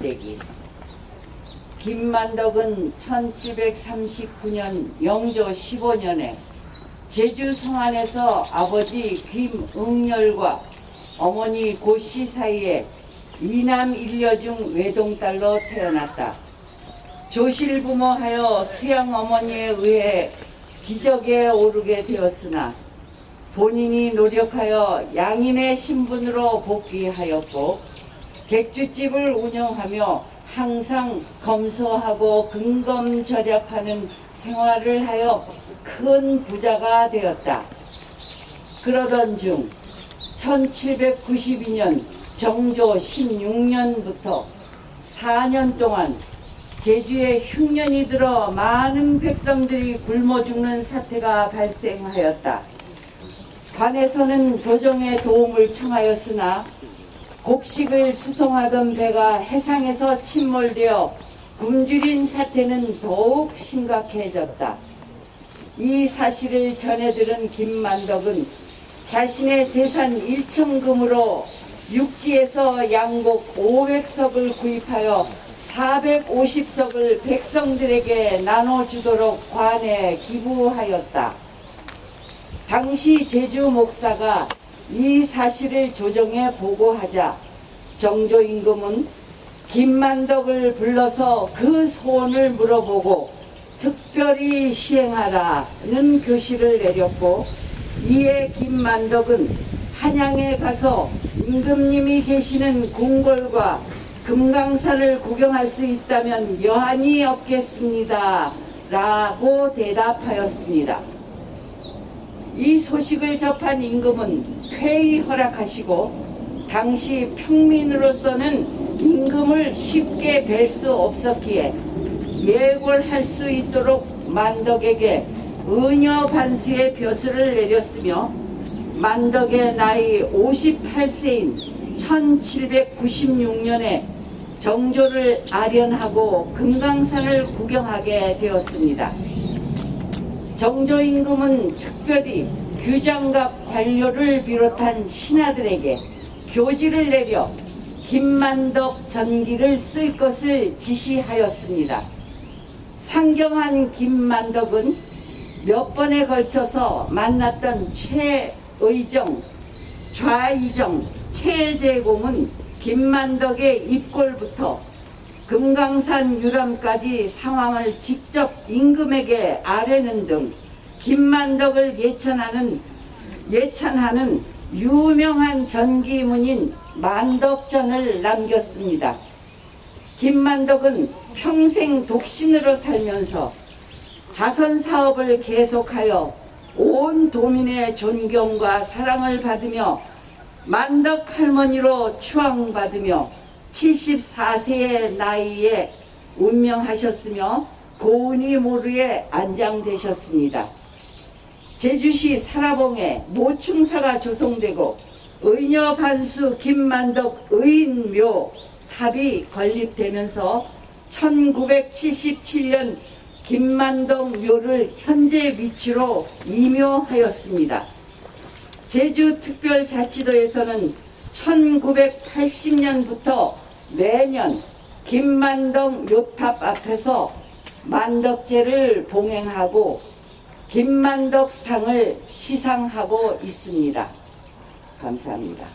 일대기 김만덕은 1739년 영조 15년에 제주 성안에서 아버지 김응열과 어머니 고씨 사이에 이남 일녀 중 외동딸로 태어났다. 조실 부모하여 수양 어머니에 의해 기적에 오르게 되었으나 본인이 노력하여 양인의 신분으로 복귀하였고 객주집을 운영하며 항상 검소하고 근검절약하는 생활을 하여 큰 부자가 되었다. 그러던 중 1792년 정조 16년부터 4년 동안 제주에 흉년이 들어 많은 백성들이 굶어 죽는 사태가 발생하였다. 관에서는 조정에 도움을 청하였으나 곡식을 수송하던 배가 해상에서 침몰되어 굶주린 사태는 더욱 심각해졌다. 이 사실을 전해 들은 김만덕은 자신의 재산 1천금으로 육지에서 양곡 500석을 구입하여 450석을 백성들에게 나눠주도록 관에 기부하였다. 당시 제주 목사가 이 사실을 조정에 보고하자 정조 임금은 김만덕을 불러서 그 소원을 물어보고 특별히 시행하라는 교시를 내렸고 이에 김만덕은 한양에 가서 임금님이 계시는 궁궐과 금강산을 구경할 수 있다면 여한이 없겠습니다. 라고 대답하였습니다. 이 소식을 접한 임금은 회의 허락하시고 당시 평민으로서는 임금을 쉽게 뵐 수 없었기에 예골할 수 있도록 만덕에게 은여 반수의 벼슬을 내렸으며 만덕의 나이 58세인 1796년에 정조를 아련하고 금강산을 구경하게 되었습니다. 정조 임금은 특별히 규장갑 관료를 비롯한 신하들에게 교지를 내려 김만덕 전기를 쓸 것을 지시하였습니다. 상경한 김만덕은 몇 번에 걸쳐서 만났던 최의정, 좌이정, 최재공은 김만덕의 입골부터 금강산 유람까지 상황을 직접 임금에게 아뢰는 등 김만덕을 예천하는 예찬하는 유명한 전기문인 만덕전을 남겼습니다. 김만덕은 평생 독신으로 살면서 자선 사업을 계속하여 온 도민의 존경과 사랑을 받으며 만덕 할머니로 추앙받으며 74세의 나이에 운명하셨으며 고운이 모르에 안장되셨습니다. 제주시 사라봉에 모충사가 조성되고 의녀 반수 김만덕 의인묘 탑이 건립되면서 1977년 김만덕 묘를 현재 위치로 이묘하였습니다. 제주특별자치도에서는 1980년부터 매년 김만덕 묘탑 앞에서 만덕제를 봉행하고 김만덕상을 시상하고 있습니다. 감사합니다.